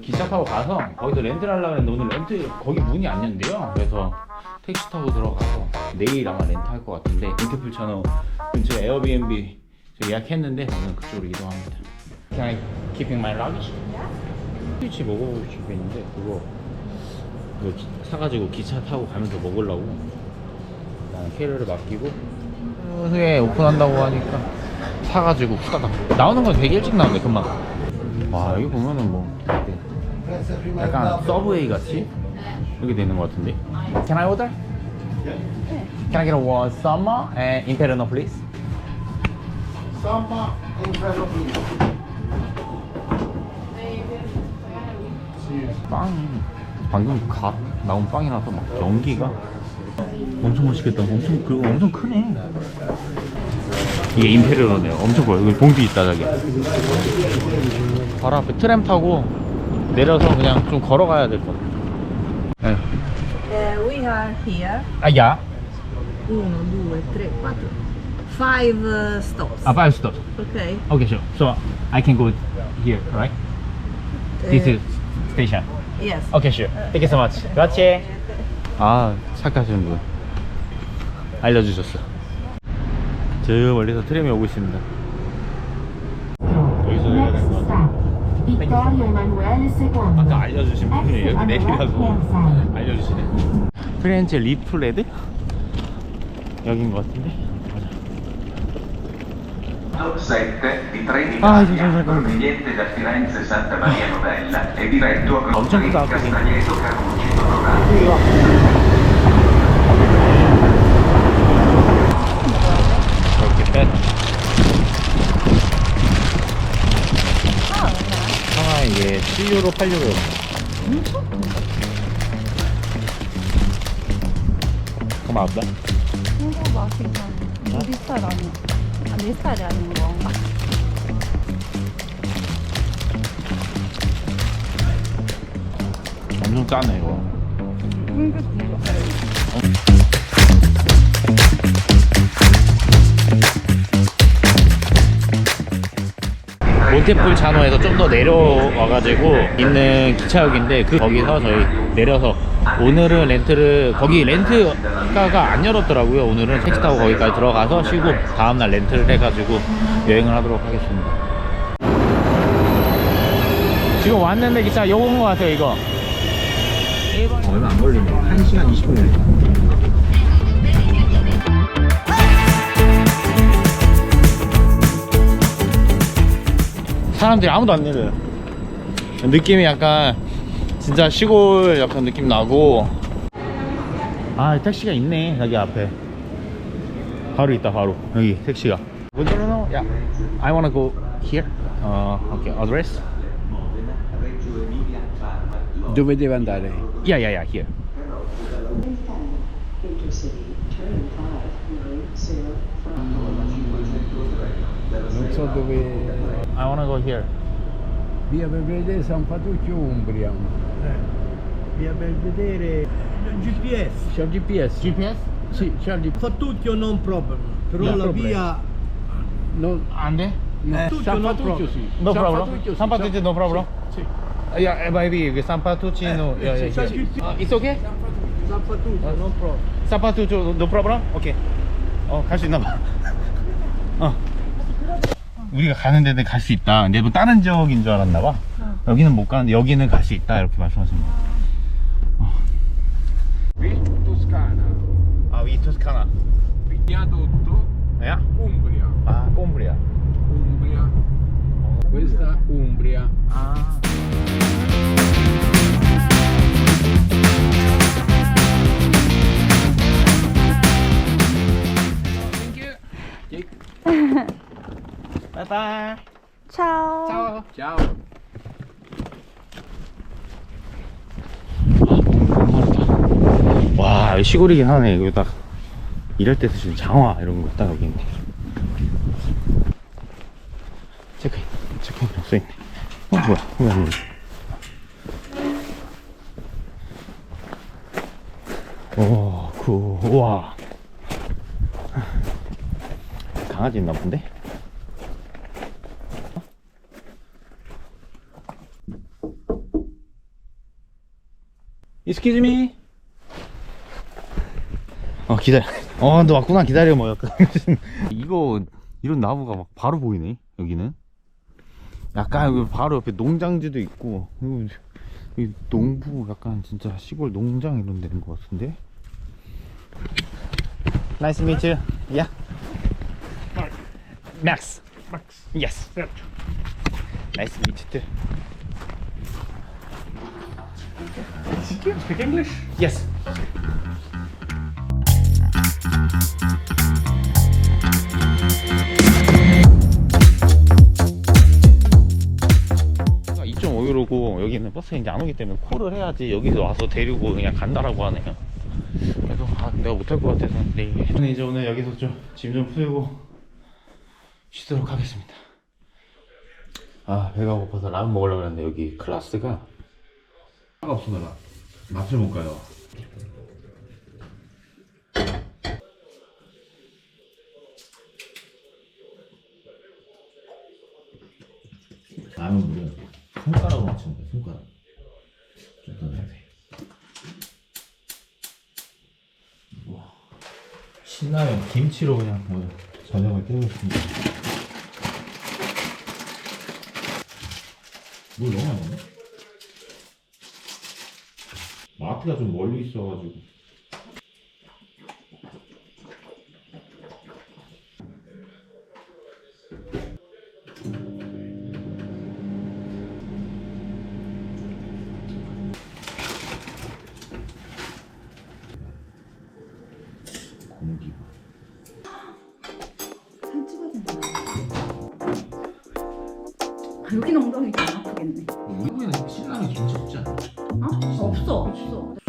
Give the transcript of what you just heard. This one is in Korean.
기차 타고 가서 거기서 렌트를 하려고 했는데 오늘 렌트 거기 문이 안 연대요. 그래서 택시 타고 들어가서 내일 아마 렌트 할 것 같은데 인터풀 채널 근처 에어비앤비 저 예약했는데 오늘 그쪽으로 이동합니다. Can I keeping my luggage? 스위치 먹어보고 싶었는데 그거 기- 사가지고 기차 타고 가면서 먹으려고 나는 캐리어를 맡기고 후에 오픈한다고 하니까 사가지고 후다닥 나오는 건 되게 일찍 나오네 금방 와 여기 보면은 뭐 약간 서브웨이 같이 이렇게 되는 것 같은데 Can I order? Can I get a one summer and imperial please? Samba in front of you. 빵이 방금 갓 나온 빵이라서 막 연기가 엄청 맛있겠다 엄청 그리고 엄청 크네 이게 임페리얼이네요 엄청 커요 여기 봉지 있다 저기 바로 앞에 트램 타고 내려서 그냥 좀 걸어가야 될 것 같아 네. Uh, we are here. 아야 Uno, due, tre, quattro. Five uh, stops. 아 five stop Okay. Okay sure so I can go here right? This Uh, is station Yes. Okay sure Thank you so much 그렇지 아 착하신 분 알려주셨어 저 멀리서 트램이 오고 있습니다 여기서 내려야 될것 같아 stop, Vittorio Emanuele II. 아까 알려주신 분이 여기 내리라고. 알려주시네 프렌체 리프레드? 여긴 것 같은데 posto 7 di treni ah, proveniente da Firenze Santa Maria Novella e diretto a Crotone Castagneto Carrucci Qualche pezzo? Ah, yes, sì, Europa, Europa. Comanda. Un po' va, sì, un ristorante. 스타일 내 스타일이 아닌 건가? 엄청 짜네 이거 몬테풀 잔호에서 좀 더 내려와가지고 있는 기차역인데 그 거기서 저희 내려서 오늘은 렌트를 거기 렌트가가 안 열었더라고요. 오늘은 택시 타고 거기까지 들어가서 쉬고 다음날 렌트를 해가지고 여행을 하도록 하겠습니다. 지금 왔는데 기차 요거 온것 같아요 이거. 얼마 안 걸리네. 1시간 20분 걸리네 사람들이 아무도 안 내려요 느낌이 약간 진짜 시골 약간 느낌 나고 아 택시가 있네 여기 앞에 바로 있다 바로 여기 택시가 No no no yeah I wanna go here 어 okay address Dove deve andare? yeah yeah yeah here Non so dove. I wanna go here Via Belvedere San Fatuccio Umbria. Via Belvedere GPS C'è il GPS? GPS? Sì, c'è il GPS. Fattucchio non problem però No la problem. via Non... 안 돼? no, Fatuccio San no Fatuccio problem. sì. No San problem? Fatuccio sì. San Fatuccio no problem? Sì. Yeah, eh, maybe 그 산파투치노 Eh, yeah, sì, yeah, c'è yeah. il GPS. Uh, it's okay? San Fattuccio non problem 산파투치 no problem? 오케이 어 갈 수 있나 봐 어. 우리가 가는 데는 갈 수 있다. 근데 뭐 다른 지역인 줄 알았나 봐. 여기는 못 가는데 여기는 갈 수 있다. 이렇게 말씀하십니다. Qui Toscana. 아 위 토스카나. Viadotto 야? Umbria. 아. 꼼브리아. Umbria. Questa Umbria. 아. 바이바 이 차오 차오 Ciao. 와 여기 시골이긴 하네. 여기 딱 이럴 때 쓰시는 장화 이런 거 딱 여기 있네 체크인 체크인 써있네. 어 뭐야? 왜안 눌러 오, 그, 우와. 강아지 있나 본데? Excuse me. 어, 기다려. 어, 너 왔구나. 기다려, 뭐, 약간. 이거, 이런 나무가 막 바로 보이네, 여기는. 약간, 여기 바로 옆에 농장지도 있고, 이거, 이 농부, 약간 진짜 시골 농장 이런 데인 것 같은데? Nice to meet you. Yeah. Max. Max. Yes. Nice to meet you too. Speak English? Yes. 아, 2.5유로고 여기는 버스 이제 안 오기 때문에 콜을 해야지 여기서 와서 데리고 그냥 간다라고 하네요. 그래서 아 내가 못할 것 같아서 내일. 저는 이제 오늘 여기서 좀 짐 좀 풀고 쉬도록 하겠습니다. 아 배가 고파서 라면 먹으려고 했는데 여기 클라스가 차가 없으면 맛을 못 가요. 라면 물은 손가락으로 맞추면 돼, 손가락. 좀더 넣어야 돼. 우와. 신라면 김치로 그냥 오늘 저녁을 때우겠습니다. 물 너무 많이 넣네? 마트가 좀 멀리 있어가지고 공기가 한 찍어야 된다. 아, 여기는 엉덩이 좀 아프겠네. 미국에는 신라면 김치 없지 않아? 어? 없어, 없어.